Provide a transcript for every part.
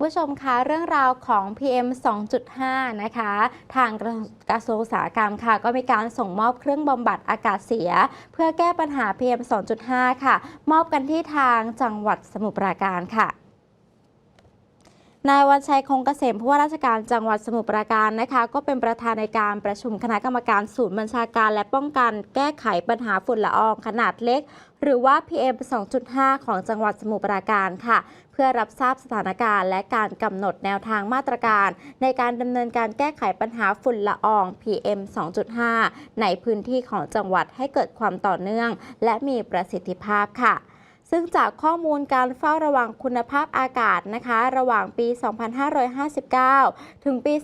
ผู้ชมคะเรื่องราวของ PM 2.5 นะคะ ทางกระทรวงอุตสาหกรรมค่ะ ก็มีการส่งมอบเครื่องบำบัดอากาศเสีย เพื่อแก้ปัญหา PM 2.5 ค่ะ มอบกันที่ทางจังหวัดสมุทรปราการค่ะ นายวันชัยคงเกษมผู้ว่าราชการจังหวัดสมุทรปราการนะคะ ก็เป็นประธานในการประชุมคณะกรรมการศูนย์บัญชาการและป้องกันแก้ไขปัญหาฝุ่นละอองขนาดเล็ก หรือว่า PM 2.5 ของจังหวัดสมุทรปราการค่ะ เพื่อรับทราบสถานการณ์และการกำหนดแนวทางมาตรการ ในการดำเนินการแก้ไขปัญหาฝุ่นละออง PM 2.5 ในพื้นที่ของจังหวัดให้เกิดความต่อเนื่อง และมีประสิทธิภาพค่ะ ซึ่งจากข้อมูลการเฝ้าระวังคุณภาพอากาศนะคะ ระหว่างปี 2559 ถึงปี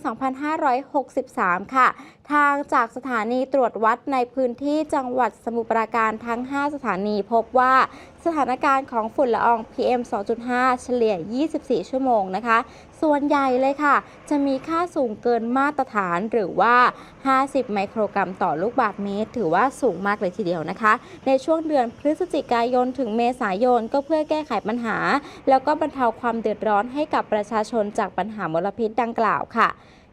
2563 ค่ะทางจากสถานีตรวจวัดในพื้นที่จังหวัดสมุทรปราการทั้ง 5 สถานีพบว่าสถานการณ์ของฝุ่นละออง PM 2.5 เฉลี่ย 24 ชั่วโมงนะคะ ส่วนใหญ่เลยค่ะ จะมีค่าสูงเกินมาตรฐานหรือว่า 50 ไมโครกรัมต่อลูกบาศก์เมตร ถือว่าสูงมากเลยทีเดียวนะคะ ในช่วงเดือนพฤศจิกายนถึงเมษายนก็เพื่อแก้ไขปัญหา แล้วก็บรรเทาความเดือดร้อนให้กับประชาชนจากปัญหามลพิษดังกล่าวค่ะ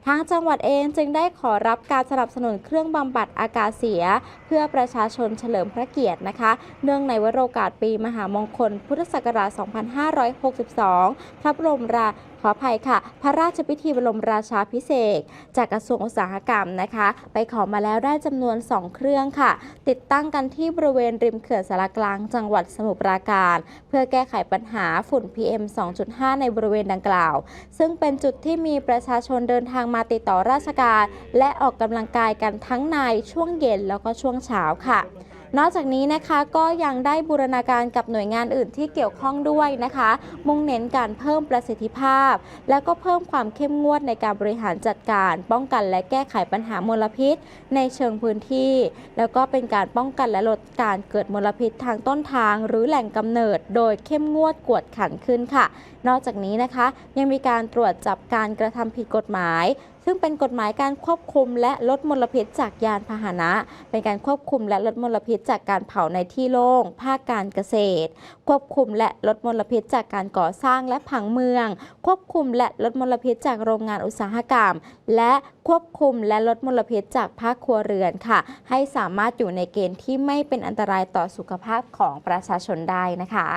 ทางจังหวัดเองจึงได้ขอรับการสนับสนุนเครื่องบำบัดอากาศเสีย เพื่อประชาชนเฉลิมพระเกียรตินะคะ เนื่องในวโรกาสปีมหามงคล พุทธศักราช 2562 พระบรมราขออภัยค่ะ พระราชพิธีบรมราชาพิเศษ จากกระทรวงอุตสาหกรรมนะคะ ไปขอมาแล้วได้จำนวน 2 เครื่องค่ะ ติดตั้งกันที่บริเวณริมเขื่อนสารกลางจังหวัดสมุทรปราการ เพื่อแก้ไขปัญหาฝุ่น PM 2.5 ในบริเวณดังกล่าว ซึ่งเป็นจุดที่มีประชาชนเดินทางมาติดต่อราชการ และออกกำลังกายกันทั้งในช่วงเย็นแล้วก็ช่วงเช้าค่ะ นอกจากนี้นะคะก็ยังได้บูรณาการกับหน่วยงานอื่นที่เกี่ยวข้องด้วยนะคะ มุ่งเน้นการเพิ่มประสิทธิภาพ และก็เพิ่มความเข้มงวดในการบริหารจัดการ ป้องกันและแก้ไขปัญหามลพิษ ในเชิงพื้นที่ แล้วก็เป็นการป้องกันและลดการเกิดมลพิษทางต้นทาง หรือแหล่งกำเนิด โดยเข้มงวดกวดขันขึ้นค่ะ นอกจากนี้นะคะยังมีการตรวจจับการกระทำผิดกฎหมายซึ่งเป็นกฎหมายการควบคุมและลดมลพิษจากยานพาหนะ เป็นการควบคุมและลดมลพิษจากการเผาในที่โล่ง ภาคการเกษตร ควบคุมและลดมลพิษจากการก่อสร้างและผังเมือง ควบคุมและลดมลพิษจากโรงงานอุตสาหกรรม และควบคุมและลดมลพิษจากภาคครัวเรือนค่ะ ให้สามารถอยู่ในเกณฑ์ที่ไม่เป็นอันตรายต่อสุขภาพของประชาชนได้นะคะ